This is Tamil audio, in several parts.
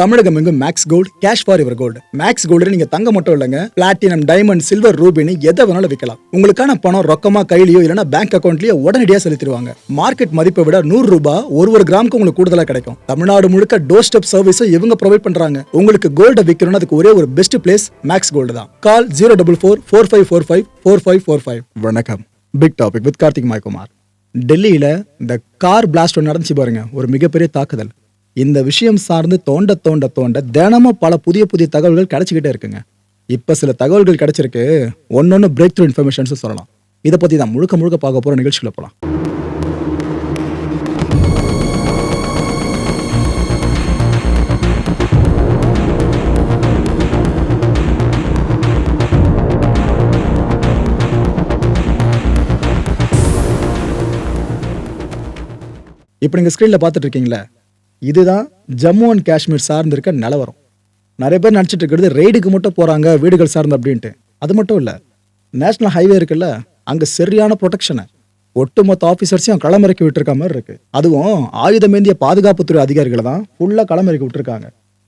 தமிழகம் எங்கும் max gold cash for your gold max gold நீங்க தங்க மட்டும் இல்லைங்க. பிளாட்டினம் டைமண்ட் சில்வர் ரூபினி எதை வேணாலும் விற்கலாம் உங்களுக்கான பணம் ரொக்கமா கையிலயோ இல்லைன்னா பேங்க் அக்கௌண்ட்லயோ உடனடியாக செலுத்திடுவாங்க. மார்க்கெட் மதிப்பை விட நூறு ரூபாய் ஒரு ஒரு கிராமுக்கு உங்களுக்கு கூடுதலா கிடைக்கும். தமிழ்நாடு முழுக்க டோர் ஸ்டெப் சர்வீஸும் இவங்க ப்ரொவைட் பண்றாங்க. உங்களுக்கு கோல்ட விற்கணும்னு அதுக்கு ஒரே ஒரு பெஸ்ட் பிளேஸ் மேக்ஸ் கோல்டு தான். Call zero double four four five four five four five four five வணக்கம். பிக் டாபிக் வித் கார்த்திக் மாய்குமார் டெல்லியில இந்த கார் பிளாஸ்ட் ஒன்று நடந்துச்சு பாருங்க. ஒரு மிகப்பெரிய தாக்குதல். இந்த விஷயம் சார்ந்து தோண்ட தோண்ட தோண்ட தினமும் பல புதிய புதிய தகவல்கள் கிடைச்சிக்கிட்டே இருக்குங்க. இப்போ சில தகவல்கள் கிடைச்சிருக்கு. ஒன்னொன்னு பிரேக் த்ரூ இன்ஃபர்மேஷன்ஸ் சொல்லலாம். இதை பத்தி தான் முழுக்க முழுக்க பார்க்க போற நிகழ்ச்சியில் போகலாம் இப்போ நீங்கள் ஸ்க்ரீனில் பார்த்துட்டு இருக்கீங்களே இதுதான் ஜம்மு அண்ட் காஷ்மீர் சார்ந்து இருக்க நிலவரம். நிறைய பேர் நினச்சிட்டு இருக்கிறது ரெய்டுக்கு மட்டும் போகிறாங்க வீடுகள் சார்ந்து அப்படின்ட்டு. அது மட்டும் இல்லை. நேஷனல் ஹைவே இருக்குல்ல அங்கே சரியான ப்ரொடெக்ஷனை ஒட்டுமொத்த ஆஃபீஸர்ஸையும் களமிறக்கி விட்டுருக்க மாதிரி இருக்கு. அதுவும் ஆயுதமேந்திய பாதுகாப்புத்துறை அதிகாரிகளை தான் ஃபுல்லாக களமிறக்கி விட்டுருக்காங்க.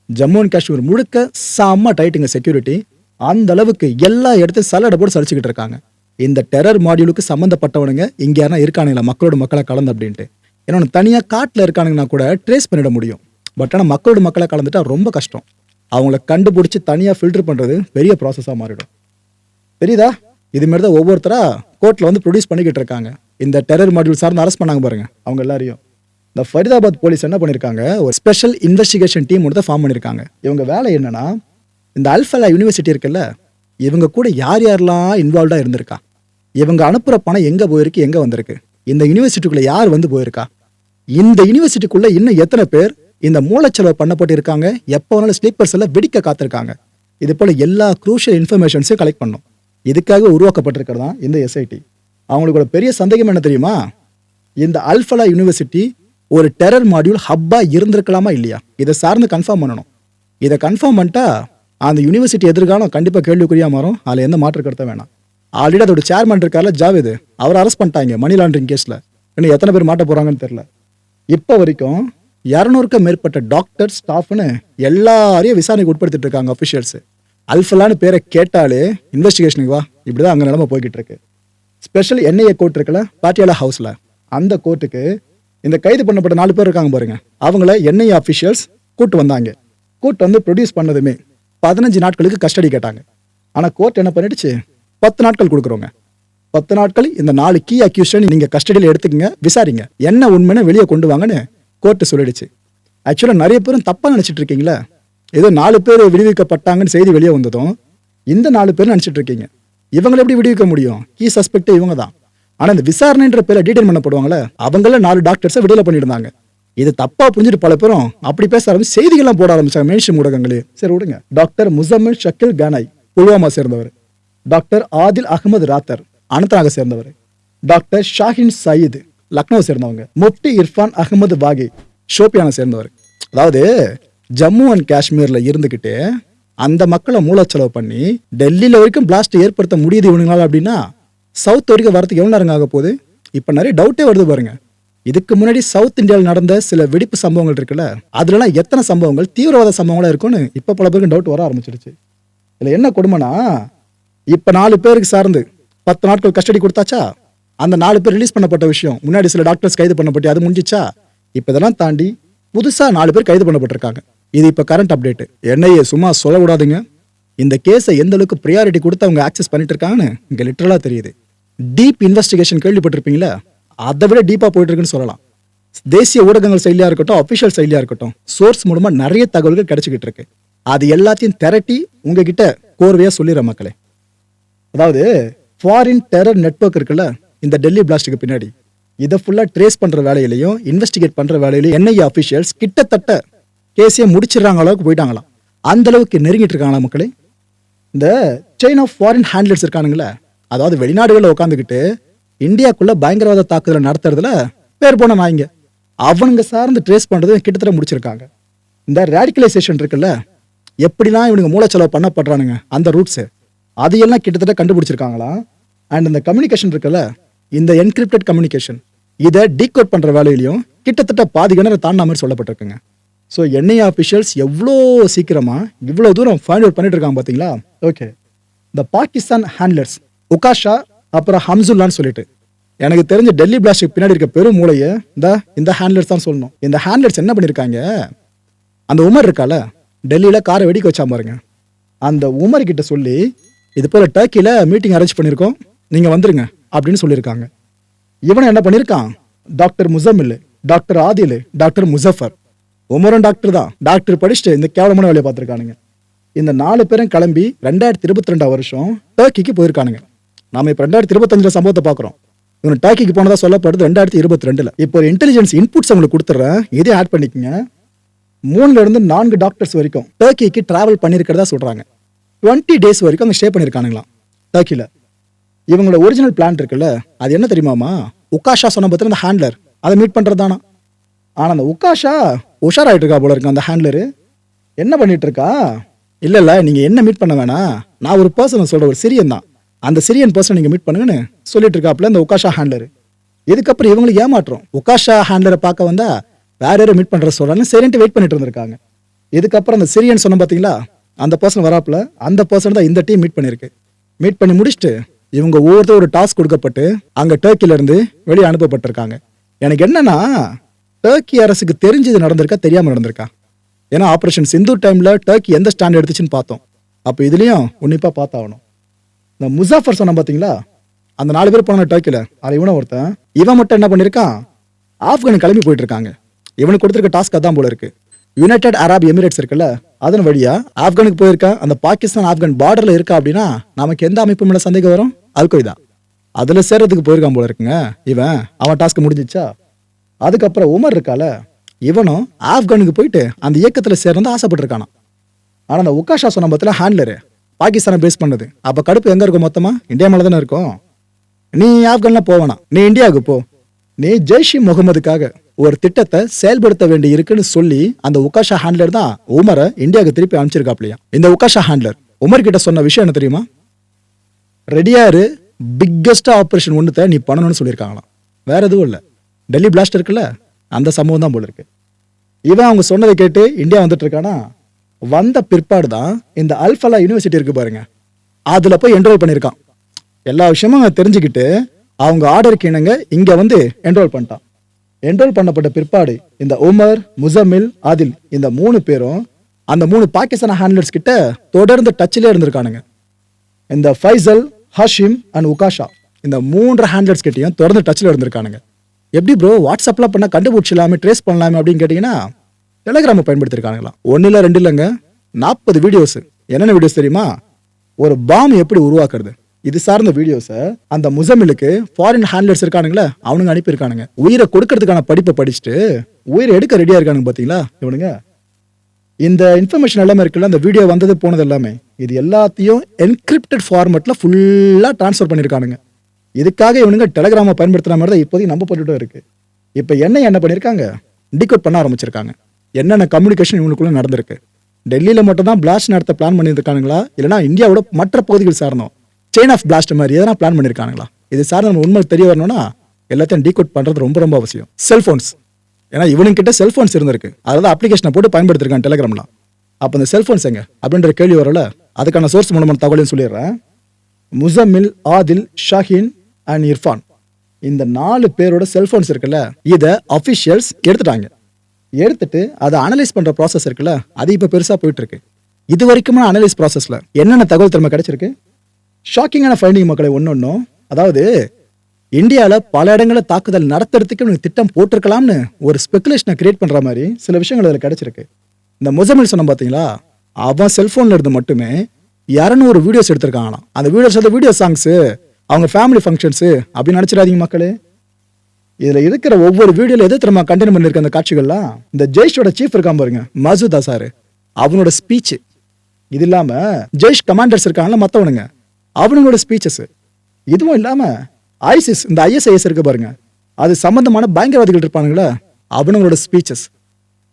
ஜம்மு அண்ட் காஷ்மீர் முழுக்க செம்ம டைட்டுங்க செக்யூரிட்டி அந்த அளவுக்கு எல்லா இடத்தையும் சலடை போட்டு சரிச்சுக்கிட்டு இருக்காங்க. இந்த டெரர் மாடியூலுக்கு சம்மந்தப்பட்டவனுங்க இங்கே யாரா இருக்கானுங்களா மக்களோட மக்களை கலந்து அப்படின்ட்டு. இன்னொன்று தனியாக காட்டில் இருக்கானுங்கன்னா கூட ட்ரேஸ் பண்ணிட முடியும். பட் ஆனால் மக்களோட மக்களை கலந்துட்டா ரொம்ப கஷ்டம். அவங்கள கண்டுபிடிச்சி தனியாக ஃபில்டர் பண்ணுறது பெரிய ப்ராசஸாக மாறிடும். தெரியுதா? இதுமாரி தான் ஒவ்வொருத்தராக கோர்ட்டில் வந்து ப்ரொடியூஸ் பண்ணிக்கிட்டு இருக்காங்க. இந்த டெரர் மாடியூல் சார்ந்து அரெஸ்ட் பண்ணாங்க பாருங்கள் அவங்க எல்லாரையும். இந்த ஃபரிதாபாத் போலீஸ் என்ன பண்ணியிருக்காங்க ஒரு ஸ்பெஷல் இன்வெஸ்டிகேஷன் டீம் ஒன்று ஃபார்ம் பண்ணியிருக்காங்க இவங்க வேலை என்னென்னா இந்த அல்ஃபலா யூனிவர்சிட்டி இருக்குல்ல இவங்க கூட யார் யாரெல்லாம் இன்வால்வ்டாக இருந்திருக்கா? இவங்க அனுப்புகிற பணம் எங்கே போயிருக்கு எங்கே வந்திருக்கு? இந்த யூனிவர்சிட்டிக்குள்ளே யார் வந்து போயிருக்கா? இந்த யூனிவர்சிட்டிக்குள்ள இன்னும் எத்தனை பேர் இந்த மூளைச்சலவை பண்ணப்பட்டு இருக்காங்க எப்போ வேணாலும் ஸ்லீப்பர்ஸ் எல்லாம் வெடிக்க காத்திருக்காங்க. இது போல எல்லா குரூஷியல் இன்ஃபர்மேஷன்ஸையும் கலெக்ட் பண்ணும் இதுக்காக உருவாக்கப்பட்டிருக்கிறது தான் இந்த எஸ்ஐடி அவங்களுக்கு பெரிய சந்தேகம் என்ன தெரியுமா? இந்த அல்ஃபலா யூனிவர்சிட்டி ஒரு டெரர் மாடியூல் ஹப்பாக இருந்திருக்கலாமா இல்லையா? இதை சார்ந்து கன்ஃபார்ம் பண்ணணும். இதை கன்ஃபார்ம் பண்ணிட்டா அந்த யூனிவர்சிட்டி எதிர்காலம் கண்டிப்பாக கேள்விக்குரியா மாறும். அதில் எந்த மாற்று கருத்த வேணாம். ஆல்ரெடி அதோட சேர்மன் இருக்கார்ல ஜாவேது. அவர் அரெஸ்ட் பண்ணிட்டாங்க மணி லாண்டரிங் கேஸில் இன்னும் எத்தனை பேர் மாட்ட போகிறாங்கன்னு தெரில இப்போ வரைக்கும் இரநூறுக்கும் மேற்பட்ட டாக்டர் ஸ்டாஃப்னு எல்லாரையும் விசாரணைக்கு உட்படுத்திட்டு இருக்காங்க அஃபிஷியல்ஸ் அல்ஃபலான்னு பேரை கேட்டாலே இன்வெஸ்டிகேஷனுக்கு வா. இப்படி தான் அங்கே நிலமை போய்கிட்டு இருக்கு ஸ்பெஷல் என்ஐஏ கோர்ட் இருக்குல்ல பாட்டியாலா ஹவுஸில் அந்த கோர்ட்டுக்கு இந்த கைது பண்ணப்பட்ட நாலு பேர் இருக்காங்க பாருங்க. அவங்கள என்ஐஏ அஃபிஷியல்ஸ் கூட்டு வந்தாங்க. கூட்டு வந்து ப்ரொடியூஸ் பண்ணதுமே பதினஞ்சு நாட்களுக்கு கஸ்டடி கேட்டாங்க. ஆனால் கோர்ட் என்ன பண்ணிடுச்சு? பத்து நாட்கள் கொடுக்குறோங்க பத்து நாட்கள் இந்த நாலு கீ அக்யூஷன் நீங்க கஸ்டடியில் எடுத்துக்கங்க விசாரிங்க. என்ன உண்மைன்னு வெளியே கொண்டு வாங்கன்னு கோர்ட்டு சொல்லிடுச்சு. ஆக்சுவலாக நிறைய பேரும் தப்பாக நினச்சிட்டு இருக்கீங்களா. ஏதோ நாலு பேர் விடுவிக்கப்பட்டாங்கன்னு செய்தி வெளியே வந்ததும் இந்த நாலு பேர் நினச்சிட்டு இருக்கீங்க. இவங்களை எப்படி விடுவிக்க முடியும்? கீ சஸ்பெக்ட் இவங்க தான். ஆனால் இந்த விசாரணைன்ற பேர்ல டீடைல் பண்ணப்படுவாங்களே அவங்கள நாலு டாக்டர்ஸை விடுதலை பண்ணியிருந்தாங்க. இது தப்பாக புரிஞ்சுட்டு பல பேரும் அப்படி பேச ஆரம்பிச்சு செய்திகள்லாம் போட ஆரம்பிச்சாங்க மேஷன் ஊடகங்களே. சரி விடுங்க. டாக்டர் முசம்மில் ஷக்கில் கனாய் புல்வாமா சேர்ந்தவர். டாக்டர் ஆதில் அகமது ராத்தர். அனந்தநாக சேர்ந்தவர். டாக்டர் ஷாஹின் சயீத் லக்னோ சேர்ந்தவங்க. முப்தி இர்ஃபான் அகமது வாகி ஷோபியானை சேர்ந்தவர். அதாவது ஜம்மு அண்ட் காஷ்மீர்ல இருந்துகிட்டு அந்த மக்களை மூலச்செலவு பண்ணி டெல்லியில வரைக்கும் பிளாஸ்ட் ஏற்படுத்த முடியுது இவனுங்களால அப்படின்னா சவுத் வரைக்கும் வரதுக்கு எவ்வளோ நேரம் ஆக போகுது? இப்போ நிறைய டவுட்டே வருது பாருங்க. இதுக்கு முன்னாடி சவுத் இந்தியாவில் நடந்த சில வெடிப்பு சம்பவங்கள் இருக்குல்ல அதுலலாம் எத்தனை சம்பவங்கள் தீவிரவாத சம்பவங்களாக இருக்கும்னு இப்போ பல பேருக்கு டவுட் வர ஆரம்பிச்சிடுச்சு. இதில் என்ன கொடுமைனா இப்போ நாலு பேருக்கு சார்ந்து பத்து நாட்கள் கஸ்டடி கொடுத்தாச்சா? அந்த நாலு பேர் ரிலீஸ் பண்ணப்பட்ட விஷயம். முன்னாடி சில டாக்டர்ஸ் கைது பண்ணப்பட்டு அது முடிஞ்சிச்சா? இப்போ இதெல்லாம் தாண்டி புதுசாக நாலு பேர் கைது பண்ணப்பட்டிருக்காங்க. இது இப்போ கரண்ட் அப்டேட் என்னையே சும்மா சொல்லக்கூடாதுங்க. இந்த கேஸை எந்த அளவுக்கு ப்ரியாரிட்டி கொடுத்து அவங்க ஆக்சஸ் பண்ணிட்டு இருக்காங்கன்னு இங்கே லிட்டரலாக தெரியுது. டீப் இன்வெஸ்டிகேஷன் கேள்விப்பட்டிருப்பீங்களா? அதை விட டீப்பாக போயிட்டு இருக்குன்னு சொல்லலாம். தேசிய ஊடகங்கள் செயலியாக இருக்கட்டும் அஃபிஷியல் செயலியாக இருக்கட்டும் சோர்ஸ் மூலமாக நிறைய தகவல்கள் கிடைச்சிக்கிட்டு இருக்கு. அது எல்லாத்தையும் திரட்டி உங்ககிட்ட கோர்வையாக சொல்லிடுற மக்களே. அதாவது ஃபாரின் டெரர் நெட்வொர்க் இருக்குல்ல இந்த டெல்லி பிளாஸ்டுக்கு பின்னாடி. இதை ஃபுல்லாக ட்ரேஸ் பண்ணுற வேலையிலையும் இன்வெஸ்டிகேட் பண்ணுற வேலையிலையும் என்ஐஏ அஃபிஷியல்ஸ் கிட்டத்தட்ட கேஸையே முடிச்சிடுறாங்க அளவுக்கு போயிட்டாங்களாம். அந்த அளவுக்கு நெருங்கிட்டு இருக்காங்களா மக்களே. இந்த செயின் ஆஃப் ஃபாரின் ஹேண்ட்லர்ஸ் இருக்கானுங்களே அதாவது வெளிநாடுகளில் உட்காந்துக்கிட்டு இந்தியாக்குள்ளே பயங்கரவாத தாக்குதலை நடத்துறதுல பேர் போன நாய்ங்க. அவனுங்க சார்ந்து ட்ரேஸ் பண்ணுறது கிட்டத்தட்ட முடிச்சிருக்காங்க. இந்த ரேடிகலைசேஷன் இருக்குல்ல எப்படிலாம் இவனுங்க மூலச்செலவு பண்ணப்படுறானுங்க அந்த ரூட்ஸு அதையெல்லாம் கிட்டத்தட்ட கண்டுபிடிச்சிருக்காங்களா? அண்ட் இந்த கம்யூனிகேஷன் இருக்குல்ல இந்த என்கிரிப்டட் கம்யூனிகேஷன் இதை டீகோட் பண்ணுற வேலையிலையும் கிட்டத்தட்ட பாதி கிணறு தாண்டா மாதிரி சொல்லப்பட்டிருக்குங்க. ஸோ என்ஐஏ அஃபிஷியல்ஸ் எவ்வளோ சீக்கிரமாக இவ்வளோ தூரம் ஃபைண்ட் அவுட் பண்ணிட்டு இருக்காங்க பார்த்தீங்களா? ஓகே இந்த பாகிஸ்தான் ஹேண்ட்லர்ஸ் உகாஷா அப்புறம் ஹம்சுல்லான்னு சொல்லிட்டு. எனக்கு தெரிஞ்ச டெல்லி பிளாஸ்டிக் பின்னாடி இருக்க பெரும் மூளையை இந்த இந்த ஹேண்ட்லர்ஸ் தான் சொல்லணும். இந்த ஹேண்ட்லர்ஸ் என்ன பண்ணியிருக்காங்க அந்த உமர் இருக்கால டெல்லியில் காரை வெடிக்க வச்சா பாருங்க. அந்த உமர் கிட்ட சொல்லி இது போல் டர்க்கியில் மீட்டிங் அரேஞ்ச் பண்ணியிருக்கோம் நீங்கள் வந்துருங்க அப்படின்னு சொல்லியிருக்காங்க. இவனை என்ன பண்ணியிருக்கான் doctor Muzammil doctor Adil doctor Muzaffar உமரும் doctor தான். டாக்டர் படிச்சுட்டு இந்த கேவலமான வேலையை பார்த்துருக்கானுங்க. இந்த நாலு பேரும் கிளம்பி ரெண்டாயிரத்தி இருபத்தி ரெண்டாம் வருஷம் டர்க்கிக்கு போயிருக்கானுங்க. நாம இப்போ ரெண்டாயிரத்தி இருபத்தஞ்சில் சம்பவத்தை பார்க்குறோம். இவன் டர்க்கிக்கு போனதா சொல்லப்படுது ரெண்டாயிரத்தி இருபத்தி ரெண்டுல. இப்போ ஒரு இன்டெலிஜென்ஸ் இன்புட்ஸ் உங்களுக்கு கொடுத்துட்றேன். இதையும் ஆட் பண்ணிக்கங்க. மூணுல இருந்து நான்கு டாக்டர்ஸ் வரைக்கும் டர்க்கிக்கு டிராவல் பண்ணியிருக்கிறதா சொல்றாங்க. டுவெண்ட்டி டேஸ் வரைக்கும் அங்கே ஸ்டே பண்ணியிருக்கானுங்களாம் டர்க்கியில் இவங்களோட ஒரிஜினல் பிளான் இருக்குல்ல அது என்ன தெரியுமாமா உக்காஷா சொன்ன பத்திர அந்த ஹேண்ட்லர் அதை மீட் பண்ணுறது தானா ஆனால் அந்த உக்காஷா உஷாராயிட்டு இருக்கா போல இருக்கு அந்த ஹேண்ட்லரு என்ன பண்ணிட்டு இருக்கா இல்லை இல்லை நீங்கள் என்ன மீட் பண்ண வேணாம் நான் ஒரு பர்சனை சொல்கிற ஒரு சிரியன் தான். அந்த சிரியன் பர்சன் நீங்கள் மீட் பண்ணுங்கன்னு சொல்லிட்டு இருக்காப்புல இந்த உக்காஷா ஹேண்ட்லரு இதுக்கப்புறம் இவங்களுக்கு ஏமாற்றம் உக்காஷா ஹேண்ட்லரை பார்க்க வந்தா வேற யாரும் மீட் பண்ணுற சொல்கிறாங்க சரின்ட்டு வெயிட் பண்ணிட்டு இருந்திருக்காங்க. இதுக்கப்புறம் அந்த சிரியன் சொன்ன பார்த்தீங்களா அந்த பர்சன் வராப்புல அந்த பர்சன் தான் இந்த டீம் மீட் பண்ணியிருக்கு மீட் பண்ணி முடிச்சுட்டு இவங்க ஒவ்வொருத்தரும் ஒரு டாஸ்க் கொடுக்கப்பட்டு அங்கே டர்க்கிலேருந்து வெளியே அனுப்பப்பட்டிருக்காங்க. எனக்கு என்னன்னா டர்க்கி அரசுக்கு தெரிஞ்சது நடந்திருக்கா தெரியாமல் நடந்திருக்கா? ஏன்னா ஆப்ரேஷன் சிந்து டைமில் டர்க்கி எந்த ஸ்டாண்ட் எடுத்துச்சுன்னு பார்த்தோம். அப்போ இதுலேயும் உன்னிப்பாக பார்த்தாகணும். இந்த முசாஃபர் சொன்ன பார்த்தீங்களா அந்த நாலு பேர் போன டர்க்கியில் அது இவனும் ஒருத்தன். இவன் மட்டும் என்ன பண்ணியிருக்கான் ஆப்கான் கிளம்பி போயிட்டு இருக்காங்க. இவனுக்கு கொடுத்துருக்க டாஸ்க் அதான் போல இருக்கு. யுனைடெட் அரப் எமிரேட்ஸ் இருக்குல்ல அதன் வழியா ஆப்கானுக்கு போயிருக்கா? அந்த பாகிஸ்தான் ஆப்கான் பார்டர்ல இருக்கா அப்படின்னா நமக்கு எந்த அமைப்பு மேல சந்தேகம் வரும்? அல்கொய்தா. அதுல சேர்றதுக்கு போயிருக்கான் போல இருக்குங்க. இவன் அவன் டாஸ்க் முடிஞ்சிச்சா? அதுக்கப்புறம் உமர் இருக்கால இவனும் ஆப்கானுக்கு போயிட்டு அந்த இயக்கத்துல சேர்ந்து ஆசைப்பட்டிருக்கானா ஆனா அந்த உக்காஷா சொன்ன பத்தில ஹேண்ட்லரு பாகிஸ்தானை பேஸ் பண்ணது. அப்ப கடுப்பு எங்க இருக்கும் மொத்தமா? இந்தியா மேல தானே இருக்கும். நீ ஆப்கான்லாம் போவேனா நீ இந்தியாவுக்கு போ. நீ ஜெய்ஷி முகமதுக்காக ஒரு திட்டத்தை செயல்படுத்த வேண்டி இருக்குன்னு சொல்லி அந்த உக்காஷா ஹேண்ட்லர் தான் உமரை இந்தியாவுக்கு திருப்பி அனுப்பிச்சிருக்காப்லையா? இந்த உக்காஷா ஹேண்ட்லர் உமர் கிட்ட சொன்ன விஷயம் என்ன தெரியுமா? ரெடியாரு பிக்கஸ்ட் ஆப்ரேஷன் ஒன்றுத்த நீ பண்ணணும்னு சொல்லியிருக்காங்களாம். வேற எதுவும் இல்லை. டெல்லி பிளாஸ்ட் இருக்குல்ல அந்த சம்பவம் தான் போல இருக்கு இவன் அவங்க சொன்னதை கேட்டு இந்தியா வந்துட்டு இருக்கானா வந்த பிற்பாடு தான் இந்த அல்ஃபலா யூனிவர்சிட்டி இருக்கு பாருங்க. அதுல போய் என்ரோல் பண்ணியிருக்கான். எல்லா விஷயமும் தெரிஞ்சுக்கிட்டு அவங்க ஆர்டருக்கு இணங்க இங்க வந்து என்ரோல் பண்ணிட்டான். என்ரோல் பண்ணப்பட்ட பிற்பாடு இந்த உமர் முசமில் ஆதில் இந்த மூணு பேரும் அந்த மூணு பாகிஸ்தான் ஹேண்ட்லர்ஸ் கிட்ட தொடர்ந்து டச்சிலே இருந்திருக்கானுங்க. இந்த ஃபைசல் ஹஷிம் அண்ட் உகாஷா இந்த மூன்று ஹேண்ட்லர்ஸ் கிட்டையும் தொடர்ந்து டச்சில் இருந்திருக்கானுங்க. எப்படி ப்ரோ வாட்ஸ்அப்பில் பண்ணால் கண்டுபிடிச்சிடலாமே ட்ரேஸ் பண்ணலாமே அப்படின்னு கேட்டிங்கன்னா டெலகிராமை பயன்படுத்திருக்கானுங்களா ஒன்றும் இல்லை ரெண்டு இல்லைங்க நாற்பது வீடியோஸ் என்னென்ன வீடியோஸ் தெரியுமா? ஒரு பாம் எப்படி உருவாக்குறது? இது சார்ந்த வீடியோஸை அந்த முசமிலுக்கு ஃபாரின் ஹேண்ட்லர்ஸ் இருக்கானுங்களே அவனுங்க அனுப்பியிருக்கானுங்க. உயிரை கொடுக்கறதுக்கான படிப்பை படிச்சுட்டு உயிரை எடுக்க ரெடியாக இருக்கானுங்க பார்த்தீங்களா இவனுங்க. இந்த இன்ஃபர்மேஷன் எல்லாமே இருக்குல்ல அந்த வீடியோ வந்தது போனது எல்லாமே இது எல்லாத்தையும் என்கிரிப்டட் ஃபார்மெட்டில் ஃபுல்லாக ட்ரான்ஸ்ஃபர் பண்ணியிருக்கானுங்க. இதுக்காக இவனுங்க டெலகிராமை பயன்படுத்துகிற மாதிரி தான் இப்போதைக்கு நம்பப்பட்டுட்டு இருக்கு. இப்போ என்ன என்ன பண்ணியிருக்காங்க? டிகோட் பண்ண ஆரம்பிச்சிருக்காங்க. என்னென்ன கம்யூனிகேஷன் இவனுக்குள்ளே நடந்திருக்கு? டெல்லியில் மட்டும் தான் பிளாஸ்ட் நடத்த பிளான் பண்ணியிருக்கானுங்களா இல்லைனா இந்தியாவோட மற்ற பகுதிகள் சார்ந்தோம். செயின் ஆஃப் பிளாஸ்ட் மாதிரி எதனா பிளான் பண்ணியிருக்காங்களா இது சார் நம்ம உண்மை தெரிய வரணும்னா எல்லாத்தையும் டீகோட் பண்ணுறது ரொம்ப ரொம்ப அவசியம். செல்ஃபோன்ஸ் ஏன்னா இவனுங்கிட்ட செல்ஃபோன்ஸ் இருந்திருக்கு. அதாவது அப்ளிகேஷனை போட்டு பயன்படுத்திருக்கான் டெலிகிராம்லாம் அப்போ அந்த செல்ஃபோன்ஸ் எங்க? அப்படின்ற கேள்வி வரல. அதுக்கான சோர்ஸ் மூலமான தகவலையும் சொல்லிடுறேன். முசமில் ஆதில் ஷாஹின் அண்ட் இர்ஃபான் இந்த நாலு பேரோட செல்ஃபோன்ஸ் இருக்குல்ல இதை அஃபிஷியல்ஸ் எடுத்துட்டாங்க. எடுத்துட்டு அதை அனலைஸ் பண்ணுற ப்ராசஸ் இருக்குல்ல அது இப்போ பெருசாக போயிட்டு இருக்கு. இது வரைக்குமான அனலைஸ் ப்ராசஸில் என்னென்ன தகவல் திறமை கிடைச்சிருக்கு? ஷாக்கிங்கான ஃபைண்டிங் மக்களை ஒன்னொன்னும் அதாவது இந்தியாவில் பல இடங்களில் தாக்குதல் நடத்துறதுக்கு இவனுக்கு திட்டம் போட்டிருக்கலாம்னு ஒரு ஸ்பெகுலேஷனை கிரியேட் பண்ணுற மாதிரி சில விஷயங்கள் அதில் கிடச்சிருக்கு. இந்த முசமில் சொன்ன பார்த்தீங்களா அவன் செல்ஃபோனில் இருந்து மட்டுமே இரநூறு வீடியோஸ் எடுத்திருக்காங்களாம். அந்த வீடியோஸ் அந்த வீடியோ சாங்ஸு அவங்க ஃபேமிலி ஃபங்க்ஷன்ஸு அப்படின்னு நினச்சிடாதீங்க மக்களே. இதில் இருக்கிற ஒவ்வொரு வீடியோவில் எது திரும்ப கண்டெயின் பண்ணியிருக்க அந்த காட்சிகள்லாம்? இந்த ஜெய்ஷோட சீஃப் இருக்கான் பாருங்க மசூதா சார். அவனோட ஸ்பீச்சு இது இல்லாமல் ஜெய்ஷ் கமாண்டர்ஸ் இருக்காங்களா மற்றவனுங்க அவனுங்களோட ஸ்பீச்சஸ் இதுவும் இல்லாமல் ஐசிஸ் இந்த ஐஎஸ்ஐஎஸ் இருக்க பாருங்க. அது சம்பந்தமான பயங்கரவாதிகள் இருப்பானுங்களே? அவனுங்களோட ஸ்பீச்சஸ்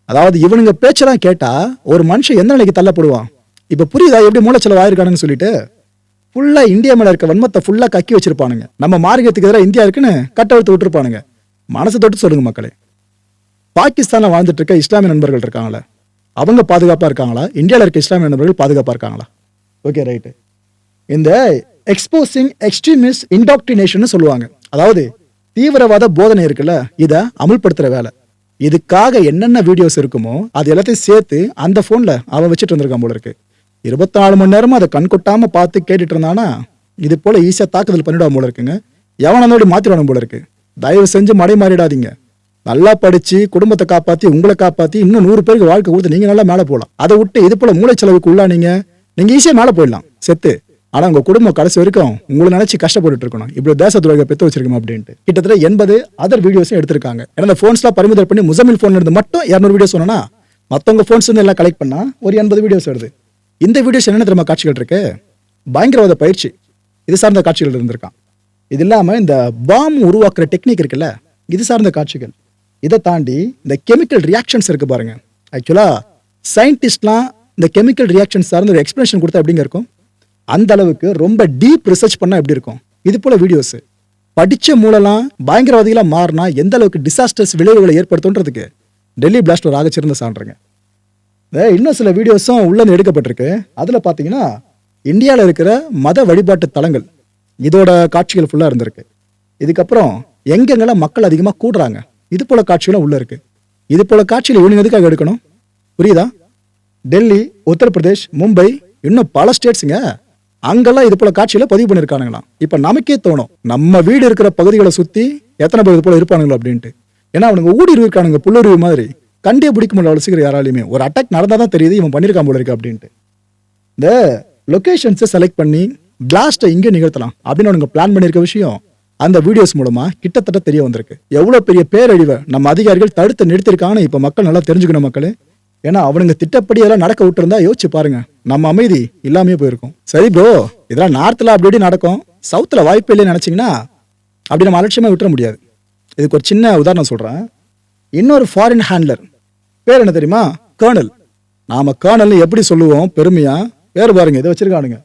அதாவது இவனுங்க பேச்செல்லாம் கேட்டால் ஒரு மனுஷன் எந்த நிலைக்கு தள்ளப்படுவான்? இப்போ புரியுதா எப்படி மூளைச்சலவு ஆயிருக்கானுன்னு சொல்லிட்டு? ஃபுல்லாக இந்தியா மேலே இருக்க வன்மத்தை ஃபுல்லாக கக்கி வச்சிருப்பானுங்க. நம்ம மார்க்கத்துக்கு எதிராக இந்தியா இருக்குன்னு கட்டவிழ்த்து விட்டுருப்பானுங்க. மனசை தொட்டு சொல்லுங்க மக்களே. பாகிஸ்தானில் வாழ்ந்துட்டு இருக்க இஸ்லாமிய நண்பர்கள் இருக்காங்களே? அவங்க பாதுகாப்பாக இருக்காங்களா? இந்தியாவில் இருக்க இஸ்லாமிய நண்பர்கள் பாதுகாப்பாக இருக்காங்களா? ஓகே ரைட்டு இந்த எக்ஸ்போசிங் எக்ஸ்ட்ரீமிஸ்ட் இன்டாக்டினேஷன் சொல்லுவாங்க. அதாவது தீவிரவாத போதனை இருக்குல்ல இதை அமுல்படுத்துற வேலை. இதுக்காக என்னென்ன வீடியோஸ் இருக்குமோ அது எல்லாத்தையும் சேர்த்து அந்த ஃபோனில் அவன் வச்சுட்டு இருந்திருக்கான் போல இருக்கு. இருபத்தி நாலு மணி நேரமும் அதை கண்கொட்டாம பார்த்து கேட்டுட்டு இருந்தானா இது போல ஈஸியாக தாக்குதல் பண்ணிவிடாம போல இருக்குங்க. எவனோட மாத்திரணும் போல இருக்கு. தயவு செஞ்சு மடை மாறிடாதீங்க. நல்லா படிச்சு குடும்பத்தை காப்பாத்தி உங்களை காப்பாத்தி இன்னும் நூறு பேருக்கு வாழ்க்கை கொடுத்து நீங்க நல்லா மேலே போகலாம் அதை விட்டு இது போல மூளைச்செலவுக்கு உள்ளானீங்க. நீங்க ஈஸியா மேலே போயிடலாம். செத்து. ஆனால் உங்கள் குடும்பம் கடைசி வரைக்கும் உங்களை நினச்சி கஷ்டப்பட்டு இருக்கணும் இப்படி தேச துரோக பெத்து வச்சிருக்கோம் அப்படின்ட்டு. கிட்டத்தட்ட எண்பது அதர் வீடியோஸும் எடுத்திருக்காங்க. ஏன்னா அந்த ஃபோன்ஸ்லாம் பறிமுதல் பண்ணி முசமில் ஃபோன் இருந்து மட்டும் இரநூறு வீடியோ சொன்னா மற்றவங்க ஃபோன்ஸ் வந்து எல்லாம் கலெக்ட் பண்ணால் ஒரு எண்பது வீடியோஸ் வருது. இந்த வீடியோஸ் என்னென்ன தெரியுமா காட்சிகள் இருக்கு? பயங்கரவாத பயிற்சி. இது சார்ந்த காட்சிகள் இருந்திருக்கான். இது இல்லாமல் இந்த பாம் உருவாக்குற டெக்னிக் இருக்குல்ல இது சார்ந்த காட்சிகள். இதை தாண்டி இந்த கெமிக்கல் ரியாக்ஷன்ஸ் இருக்கு பாருங்க. ஆக்சுவலா சயின்டிஸ்ட்லாம் இந்த கெமிக்கல் ரியாக்ஷன் சார்ந்த ஒரு எக்ஸ்பிளேஷன் கொடுத்தா எப்படிங்க இருக்கும்? அந்த அளவுக்கு ரொம்ப டீப் ரிசர்ச் பண்ணால் எப்படி இருக்கும்? இது போல வீடியோஸ் படித்த மூலலாம் பயங்கரவாதிகளாக மாறினா எந்த அளவுக்கு டிசாஸ்டர்ஸ் விளைவுகளை ஏற்படுத்துன்றதுக்கு டெல்லி பிளாஸ்ட் ஒரு ஆகச்சிருந்த சான்றுங்க. இன்னும் சில வீடியோஸும் உள்ளே எடுக்கப்பட்டிருக்கு. அதில் பார்த்தீங்கன்னா இந்தியாவில் இருக்கிற மத வழிபாட்டு தலங்கள் இதோட காட்சிகள் ஃபுல்லாக இருந்திருக்கு. இதுக்கப்புறம் எங்கெங்கெல்லாம் மக்கள் அதிகமாக கூடுறாங்க இது போல காட்சிகளும் உள்ளே இருக்கு. இது போல காட்சிகள் இவனுங்க எதுக்காக எடுக்கணும்? புரியுதா? டெல்லி உத்தரப்பிரதேஷ் மும்பை இன்னும் பல ஸ்டேட்ஸுங்க அங்கெல்லாம் இது போல காட்சியில பதிவு பண்ணியிருக்கானுங்களாம். இப்போ நமக்கே தோணும் நம்ம வீடு இருக்கிற பகுதிகளை சுற்றி எத்தனை பேர் இது போல இருப்பானுங்களோ அப்படின்ட்டு. ஏன்னா அவனுங்க ஊடி இருக்கானுங்க புல்லுருவி மாதிரி. கண்டே பிடிக்க முடியல அவ்வளோ சீக்கிரம் யாராலையுமே. ஒரு அட்டாக் நடந்தால் தான் தெரியுது இவன் பண்ணியிருக்கான் போல இருக்கு அப்படின்ட்டு. இந்த லொக்கேஷன்ஸை செலக்ட் பண்ணி பிளாஸ்ட்டை இங்கே நிகழ்த்தலாம் அப்படின்னு அவனுங்க பிளான் பண்ணியிருக்க விஷயம் அந்த வீடியோஸ் மூலமா கிட்டத்தட்ட தெரிய வந்திருக்கு. எவ்வளோ பெரிய பேரழிவை நம்ம அதிகாரிகள் தடுத்து நிறுத்திருக்காங்கன்னு இப்போ மக்கள் நல்லா தெரிஞ்சுக்கணும் மக்கள். ஏன்னா அவனுங்க திட்டப்படியெல்லாம் நடக்க விட்டுருந்தா யோசிச்சு பாருங்க. நம்ம அமைதி இல்லாமே போயிருக்கும். சரி ப்ரோ இதெல்லாம் நார்த்தில் அப்படி இப்படி நடக்கும். சவுத்தில் வாய்ப்பு இல்லைன்னு நினச்சிங்கன்னா அப்படி நம்ம அலட்சியமாக விட்டுற முடியாது. இதுக்கு ஒரு சின்ன உதாரணம் சொல்கிறேன் இன்னொரு ஃபாரின் ஹேண்ட்லர் பேர் என்ன தெரியுமா? கேர்னல் நாம் கேர்னல்னு எப்படி சொல்லுவோம்? பெருமையாக பேர் பாருங்க இதை வச்சுருக்கானுங்க.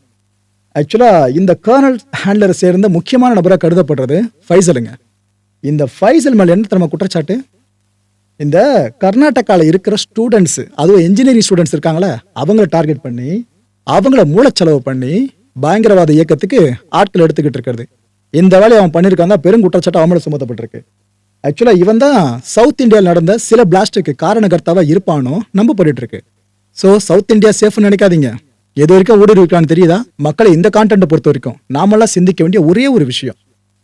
ஆக்சுவலாக இந்த கேர்னல் ஹேண்ட்லரை சேர்ந்த முக்கியமான நபராக கருதப்படுறது ஃபைசலுங்க. இந்த ஃபைசல் மேலே என்ன நம்ம குற்றச்சாட்டு? இந்த கர்நாடகாவில் இருக்கிற ஸ்டூடெண்ட்ஸு அதுவும் இன்ஜினியரிங் ஸ்டூடெண்ட்ஸ் இருக்காங்களே அவங்கள டார்கெட் பண்ணி அவங்கள மூலச்செலவு பண்ணி பயங்கரவாத இயக்கத்துக்கு ஆட்கள் எடுத்துக்கிட்டு இருக்கிறது. இந்த வேலையை அவன் பண்ணியிருக்கான் தான் பெரும் குற்றச்சாட்டு அவன் மேல சுமத்தப்பட்டிருக்கு. ஆக்சுவலாக இவன் தான் சவுத் இந்தியாவில் நடந்த சில பிளாஸ்டுக்கு காரணகர்த்தாவாக இருப்பானோ நம்பப்பட்டு இருக்கு ஸோ சவுத் இந்தியா சேஃப்னு நினைக்காதீங்க. எது வரைக்கும் ஊடுருவி இருக்கான்னு தெரியுதா? மக்களை இந்த கான்டென்ட்டை பொறுத்த வரைக்கும் நாமெல்லாம் சிந்திக்க வேண்டிய ஒரே ஒரு விஷயம்.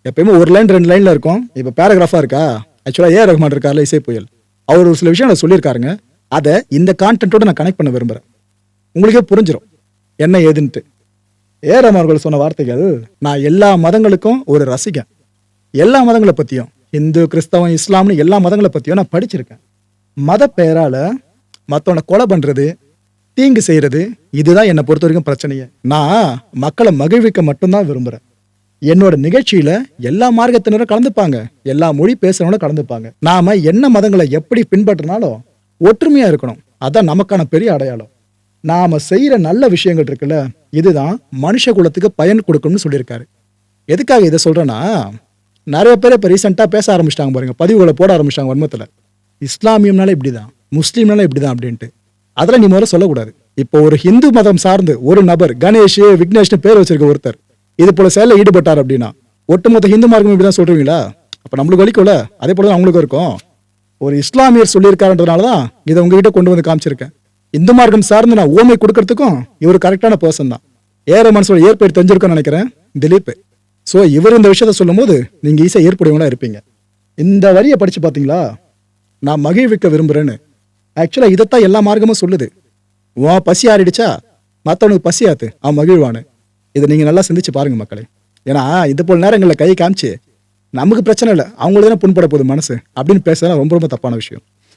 எப்பயுமே ஒரு லைன் ரெண்டு லைனில் இருக்கும். இப்போ பேராகிராஃபாக இருக்கா? ஆக்சுவலாக ஏ ரஹ்மான் இருக்கார்ல இசை புயல். அவர் ஒரு சில விஷயம் சொல்லியிருக்காருங்க. அதை இந்த கான்டென்ட்டோட நான் கனெக்ட் பண்ண விரும்புகிறேன் உங்களுக்கே புரிஞ்சிடும் என்ன ஏதுன்ட்டு. ஏரம் அவர்கள் சொன்ன வார்த்தைகள் நான் எல்லா மதங்களுக்கும் ஒரு ரசிகன். எல்லா மதங்களை பற்றியும் இந்து கிறிஸ்தவம் இஸ்லாம்னு எல்லா மதங்களை பற்றியும் நான் படிச்சிருக்கேன். மத பெயரால் மற்றவனை கொலை பண்ணுறது தீங்கு செய்கிறது இதுதான் என்னை பொறுத்த வரைக்கும் பிரச்சனையே. நான் மக்களை மகிழ்விக்க மட்டும்தான் விரும்புகிறேன் என்னோட நிகழ்ச்சியில எல்லா மார்க்கத்தினரும் கலந்துப்பாங்க. எல்லா மொழி பேசுறவங்களும் கலந்துப்பாங்க. நாம என்ன மதங்களை எப்படி பின்பற்றினாலும் ஒற்றுமையா இருக்கணும். அதான் நமக்கான பெரிய அடையாளம். நாம செய்யற நல்ல விஷயங்கள் இருக்குல்ல இதுதான் மனுஷ குலத்துக்கு பயன் கொடுக்கும்னு சொல்லியிருக்காரு. எதுக்காக இதை சொல்றேன்னா நிறைய பேர் இப்போ ரீசெண்டாக பேச ஆரம்பிச்சிட்டாங்க பாருங்க. பதிவுகளை போட ஆரம்பிச்சிட்டாங்க வன்மத்தில். இஸ்லாமியம்னால இப்படிதான் முஸ்லீம்னால இப்படிதான் அப்படின்ட்டு. அதெல்லாம் நீ முதல்ல சொல்லக்கூடாது. இப்போ ஒரு ஹிந்து மதம் சார்ந்து ஒரு நபர் கணேஷ் விக்னேஷ்னு பேர் வச்சிருக்க ஒருத்தர் இது போல செயலில் ஈடுபட்டார் அப்படின்னா ஒட்டுமொத்த ஹிந்து மார்க்கம் இப்படிதான் சொல்றீங்களா? அப்போ நம்மளுக்கு வலிக்கும்ல? அதே போல தான் அவங்களுக்கும் இருக்கும். ஒரு இஸ்லாமியர் சொல்லியிருக்காருன்றதுனால தான் இதை உங்ககிட்ட கொண்டு வந்து காமிச்சிருக்கேன். இந்து மார்க்கம் சார்ந்து நான் ஓமை கொடுக்கறதுக்கும் இவர் கரெக்டான பர்சன் தான். ஏற மனசோட ஏற்பேர் தெரிஞ்சிருக்கும்னு நினைக்கிறேன் திலீப். ஸோ இவர் இந்த விஷயத்த சொல்லும்போது நீங்கள் ஈஸியாக ஏற்புடையவங்களா இருப்பீங்க. இந்த வரியை படித்து பார்த்தீங்களா நான் மகிழ்விக்க விரும்புகிறேன்னு ஆக்சுவலாக இதைத்தான் எல்லா மார்க்கமும் சொல்லுது. உன் பசி ஆறிடுச்சா? மற்றவனுக்கு பசி ஆத்து அவன் மகிழ்வானு. இதை நீங்கள் நல்லா சிந்திச்சு பாருங்கள் மக்களே. ஏன்னா இது போல் நேரங்களில் கை காமிச்சு நமக்கு பிரச்சனை இல்லை அவங்களுக்கு தானே புண்பட போகுது மனசு? அப்படின்னு பேசுறது ரொம்ப ரொம்ப தப்பான விஷயம்.